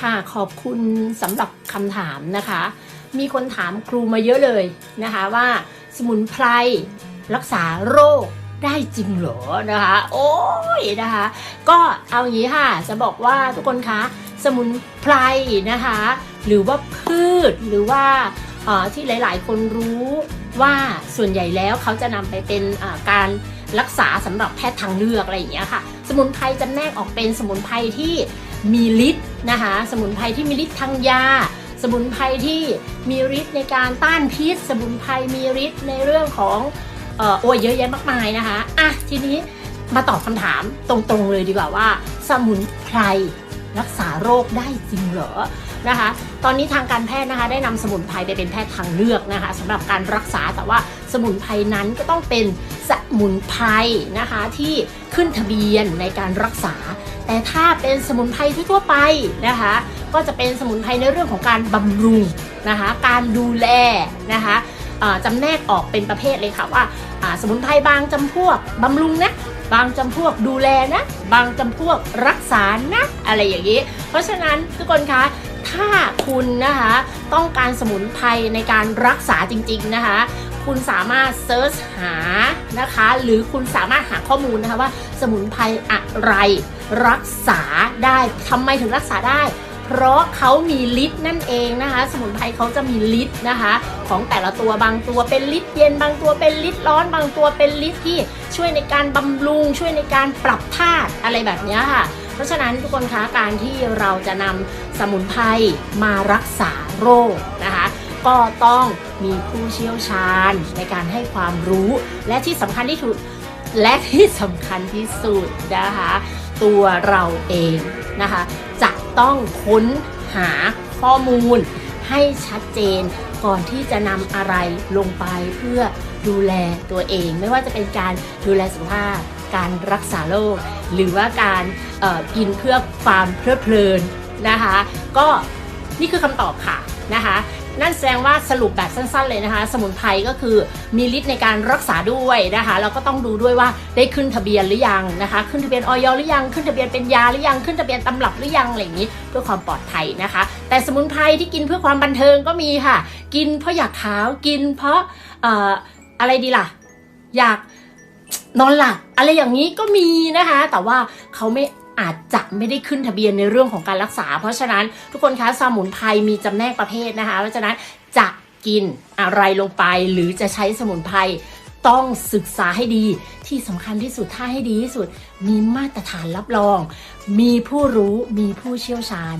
ค่ะขอบคุณสำหรับคำถามนะคะ มีคนถามครูมาเยอะเลยนะคะว่าสมุนไพรรักษาโรคได้จริงเหรอนะคะ โอ้ยนะคะ ก็เอาอย่างนี้ค่ะจะบอกว่าทุกคนคะสมุนไพรนะคะ หรือว่าพืชหรือว่าเอ่อที่หลาย ๆ คนรู้ ว่าส่วนใหญ่แล้วเขาจะนำไปเป็นการรักษาสำหรับแพทย์ทางเลือกอะไรอย่างเงี้ยค่ะ สมุนไพรจำแนกออกเป็นสมุนไพรที่มีฤทธิ์นะคะ สมุนไพรที่มีฤทธิ์ทางยา สมุนไพรที่มีฤทธิ์ในการต้านพิษ สมุนไพรมีฤทธิ์ในเรื่องของออโอ้ยเยอะแยะมากมายนะคะอะทีนี้มาตอบคำถามตรงๆเลยดีกว่าว่า สมุนไพร รักษาโรคได้จริงเหรอนะคะ ตอนนี้ทางการแพทย์นะคะ ได้นำสมุนไพรไปเป็นแพทย์ทางเลือกนะคะสำหรับการรักษาแต่ว่าสมุนไพรนั้นก็ต้องเป็นสมุนไพรนะคะที่ขึ้นทะเบียนในการรักษา แต่ถ้าเป็นสมุนไพรทั่วไปนะคะ ก็จะเป็นสมุนไพรในเรื่องของการบำรุงนะคะ การดูแลนะคะ จำแนกออกเป็นประเภทเลยค่ะว่าสมุนไพรบางจำพวกบำรุงนะบางจำพวกดูแลนะ บางจำพวกรักษานะ อะไรอย่างนี้ เพราะฉะนั้นทุกคนคะถ้าคุณนะคะต้องการสมุนไพรในการรักษาจริง ๆนะคะ คุณสามารถเซิร์ชหานะคะ หรือคุณสามารถหาข้อมูลนะคะว่า สมุนไพรอะไรรักษาได้ทำไมถึงรักษาได้ เพราะเขามีฤทธิ์นั่นเองนะคะ สมุนไพรเขาจะมีฤทธิ์นะคะ ของแต่ละตัวบางตัวเป็นฤทธิ์เย็น บางตัวเป็นฤทธิ์ร้อน บางตัวเป็นฤทธิ์ที่ช่วยในการบำรุง ช่วยในการปรับธาตุอะไรแบบนี้ค่ะเพราะฉะนั้นทุกคนคะการที่เราจะนำสมุนไพรมารักษาโรคนะคะ ก็ต้องมีผู้เชี่ยวชาญในการให้ความรู้ และที่สำคัญที่สุดและที่สำคัญที่สุดนะคะ ตัวเราเองนะคะ จะ ต้องค้นหาข้อมูล ให้ชัดเจนก่อนที่จะนำอะไรลงไปเพื่อดูแลตัวเอง ไม่ว่าจะเป็นการดูแลสุขภาพ การรักษาโรคหรือว่าการเอ่อกินเพื่อความเพลิดเพลินนะคะ ก็นี่คือคำตอบค่ะ นะคะ นั่นแสดงว่าสรุปแบบสั้นๆเลยนะคะ สมุนไพรก็คือมีฤทธิ์ในการรักษาด้วยนะคะแล้วก็ต้องดูด้วยว่าได้ขึ้นทะเบียนหรือยังนะคะ ขึ้นทะเบียนออยหรือยังขึ้นทะเบียนเป็นยาหรือยังขึ้นทะเบียนตำรับหรือยังอะไรอย่างนี้ เพื่อความปลอดภัยนะคะ แต่สมุนไพรที่กินเพื่อความบันเทิงก็มีค่ะ กินเพราะอยากขาวกินเพราะอ่ออะไรดีล่ะ อยากนอนหลับอะไรอย่างนี้ก็มีนะคะ แต่ว่าเขาไม่ อาจจะไม่ได้ขึ้นทะเบียนในเรื่องของการรักษา เพราะฉะนั้นทุกคนคะสมุนไพรมีจำแนกประเภทนะคะ เพราะฉะนั้นจะกินอะไรลงไปหรือจะใช้สมุนไพรต้องศึกษาให้ดีที่สำคัญที่สุดถ้าให้ดีที่สุด มีมาตรฐานรับรอง มีผู้รู้มีผู้เชี่ยวชาญ